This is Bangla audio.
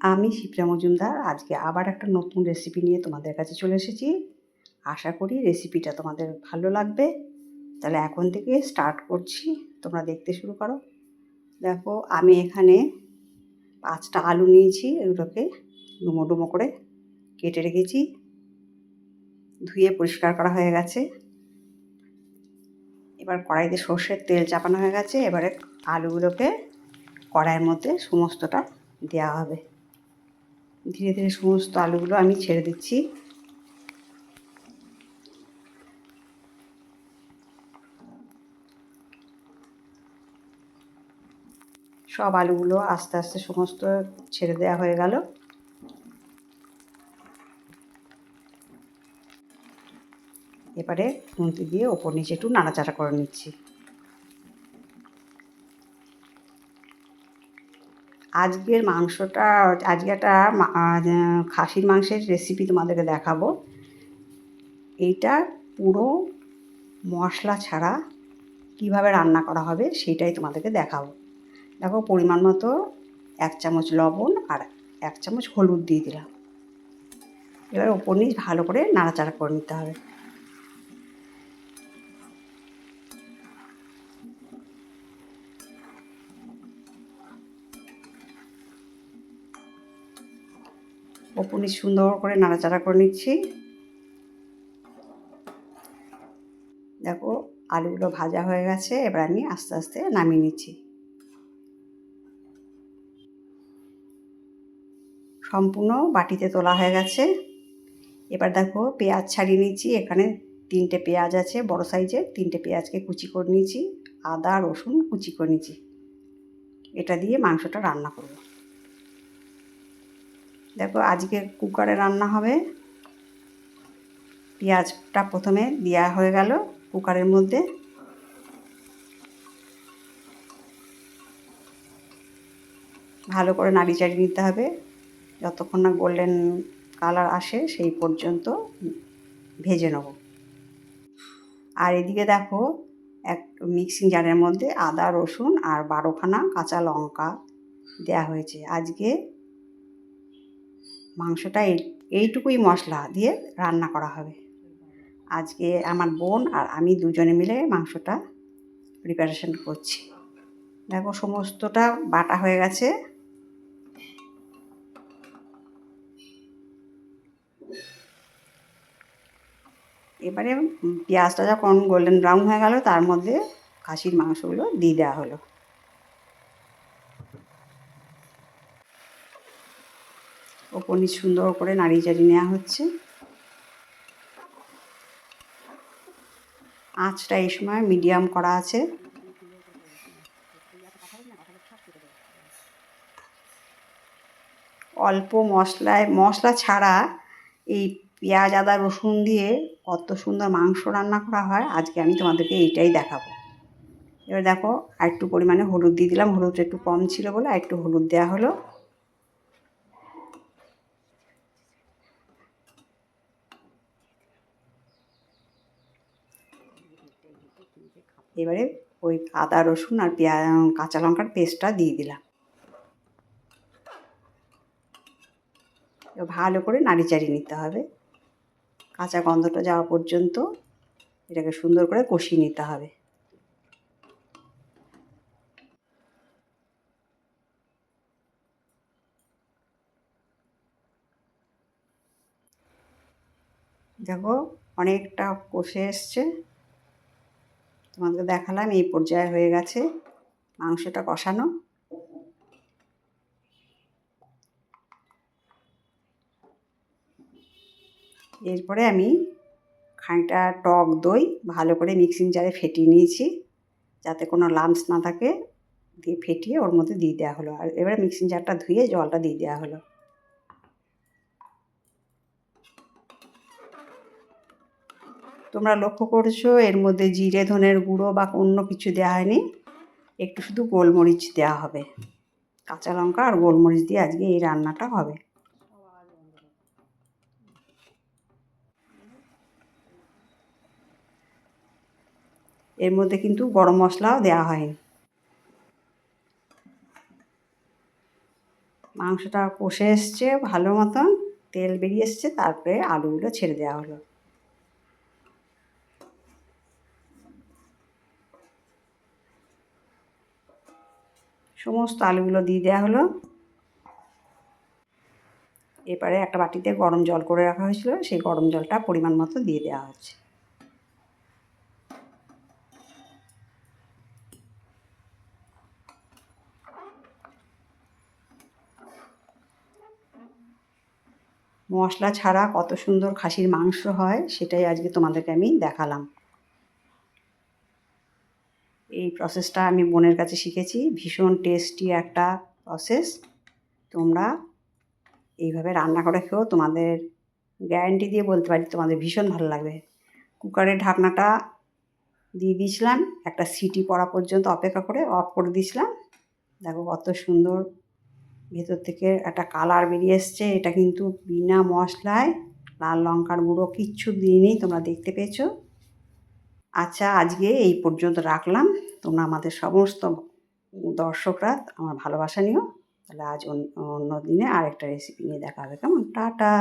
আমি শিপ্রা মজুমদার, আজকে আবার একটা নতুন রেসিপি নিয়ে তোমাদের কাছে চলে এসেছি। আশা করি রেসিপিটা তোমাদের ভালো লাগবে। তাহলে এখন থেকে স্টার্ট করছি। তোমরা দেখতে শুরু করো। দেখো, আমি এখানে পাঁচটা আলু নিয়েছি এগুলোকে ডুমো ডুমো করে কেটে রেখেছি। ধুয়ে পরিষ্কার করা হয়ে গেছে। এবার কড়াইতে সর্ষের তেল চাপানো হয়ে গেছে। এবারে আলুগুলোকে কড়াইয়ের মধ্যে সমস্তটা দেওয়া হবে। ধীরে ধীরে সমস্ত আলুগুলো আমি ছেড়ে দিচ্ছি। সব আলুগুলো আস্তে আস্তে সমস্ত ছেড়ে দেওয়া হয়ে গেল। এবারে খুন্তি দিয়ে ওপর নিচে একটু নাড়াচাড়া করে নিচ্ছি। আজকের মাংসটা, আজকে একটা খাসির মাংসের রেসিপি তোমাদেরকে দেখাবো। এইটা পুরো মশলা ছাড়া কীভাবে রান্না করা হবে সেটাই তোমাদেরকে দেখাবো। দেখো পরিমাণ মতো এক চামচ লবণ আর এক চামচ হলুদ দিয়ে দিলাম। এবার ওপর নিচ ভালো করে নাড়াচাড়া করে নিতে হবে। ওপর সুন্দর করে নাড়াচাড়া করে নিচ্ছি। দেখো আলুগুলো ভাজা হয়ে গেছে, এবার আমি আস্তে আস্তে নামিয়ে নিচ্ছি। সম্পূর্ণ বাটিতে তোলা হয়ে গেছে। এবার দেখো পেঁয়াজ ছাড়িয়ে নিচ্ছি, এখানে তিনটে পেঁয়াজ আছে, বড় সাইজের তিনটে পেঁয়াজকে কুচি করে নিয়েছি আদা, রসুন কুচি করে নিয়েছি এটা দিয়ে মাংসটা রান্না করব। দেখো আজকে কুকারে রান্না হবে। পেঁয়াজটা প্রথমে দেওয়া হয়ে গেল কুকারের মধ্যে। ভালো করে নাড়ি চাড়িয়ে নিতে হবে। যতক্ষণ না গোল্ডেন কালার আসে সেই পর্যন্ত ভেজে নেব। আর এদিকে দেখো এক মিক্সিং জারের মধ্যে আদা, রসুন আর বারোখানা কাঁচা লঙ্কা দেওয়া হয়েছে। আজকে মাংসটা এই, এইটুকুই মশলা দিয়ে রান্না করা হবে। আজকে আমার বোন আর আমি দুজনে মিলে মাংসটা প্রিপারেশন করছি। দেখো সমস্তটা বাটা হয়ে গেছে। এবারে পেঁয়াজটা যখন গোল্ডেন ব্রাউন হয়ে গেল, তার মধ্যে খাসির মাংসগুলো দিয়ে দেওয়া হলো। ওপর নিচ সুন্দর করে নাড়িয়ে চাড়িয়ে নেওয়া হচ্ছে। আঁচটা এই সময় মিডিয়াম করা আছে। অল্প মশলায়, মশলা ছাড়া এই পেঁয়াজ, আদা, রসুন দিয়ে কত সুন্দর মাংস রান্না করা হয়, আজকে আমি তোমাদেরকে এইটাই দেখাবো। এবার দেখো আর একটু পরিমাণে হলুদ দিয়ে দিলাম, হলুদটা একটু কম ছিল বলে আর একটু হলুদ দেওয়া হলো। এবারে ওই আদা, রসুন আর পেঁয়াজ কাঁচা লঙ্কার পেস্টটা দিয়ে দিলাম। ভালো করে নাড়ি চাড়িয়ে নিতে হবে। কাঁচা গন্ধটা যাওয়া পর্যন্ত এটাকে সুন্দর করে কষিয়ে নিতে হবে। দেখো, অনেকটা কষে এসছে। তোমাদের দেখালাম, এই পর্যায়ে হয়ে গেছে। মাংসটা কষানো। এরপরে আমি খানিকটা টক দই ভালো করে মিক্সিং জারে ফেটিয়ে নিয়েছি, যাতে কোনো লামস না থাকে, দিয়ে ফেটিয়ে ওর মধ্যে দিয়ে দেওয়া হলো। আর এবারে মিক্সিং জারটা ধুয়ে জলটা দিয়ে দেওয়া হলো। তোমরা লক্ষ্য করছ, এর মধ্যে জিরে, ধনের গুঁড়ো বা অন্য কিছু দেওয়া হয়নি। একটু শুধু গোলমরিচ দেওয়া হবে। কাঁচা লঙ্কা আর গোলমরিচ দিয়ে আজকে এই রান্নাটা হবে। এর মধ্যে কিন্তু গরম মশলাও দেওয়া হয়নি। মাংসটা কষে এসছে ভালো মতন, তেল বেরিয়ে এসছে, তারপরে আলুগুলো ছেড়ে দেওয়া হলো। সমস্ত আলুগুলো দিয়ে দেওয়া হলো। এবারে একটা বাটিতে গরম জল করে রাখা হয়েছিল, সেই গরম জলটা পরিমাণ মতো দিয়ে দেওয়া হচ্ছে মশলা ছাড়া কত সুন্দর খাসির মাংস হয়, সেটাই আজকে তোমাদেরকে আমি দেখালাম। প্রসেসটা আমি বোনের কাছে শিখেছি। ভীষণ টেস্টি একটা প্রসেস তোমরা এইভাবে রান্না করে খেও। তোমাদের গ্যারেন্টি দিয়ে বলতে পারি, তোমাদের ভীষণ ভালো লাগবে। কুকারের ঢাকনাটা দিয়ে দিয়েছিলাম। একটা সিটি পড়া পর্যন্ত অপেক্ষা করে অফ করে দিয়েছিলাম। দেখো কত সুন্দর ভেতর থেকে একটা কালার বেরিয়ে এসছে। এটা কিন্তু বিনা মশলায় লাল লঙ্কার গুঁড়ো কিচ্ছু দিইনি, তোমরা দেখতে পেয়েছ। আচ্ছা আজকে এই পর্যন্ত রাখলাম। তোমরা আমাদের সমস্ত দর্শকরা আমার ভালোবাসা নিও। তাহলে আজ অন্য দিনে আরেকটা রেসিপি নিয়ে দেখা হবে। কেমন? টাটা!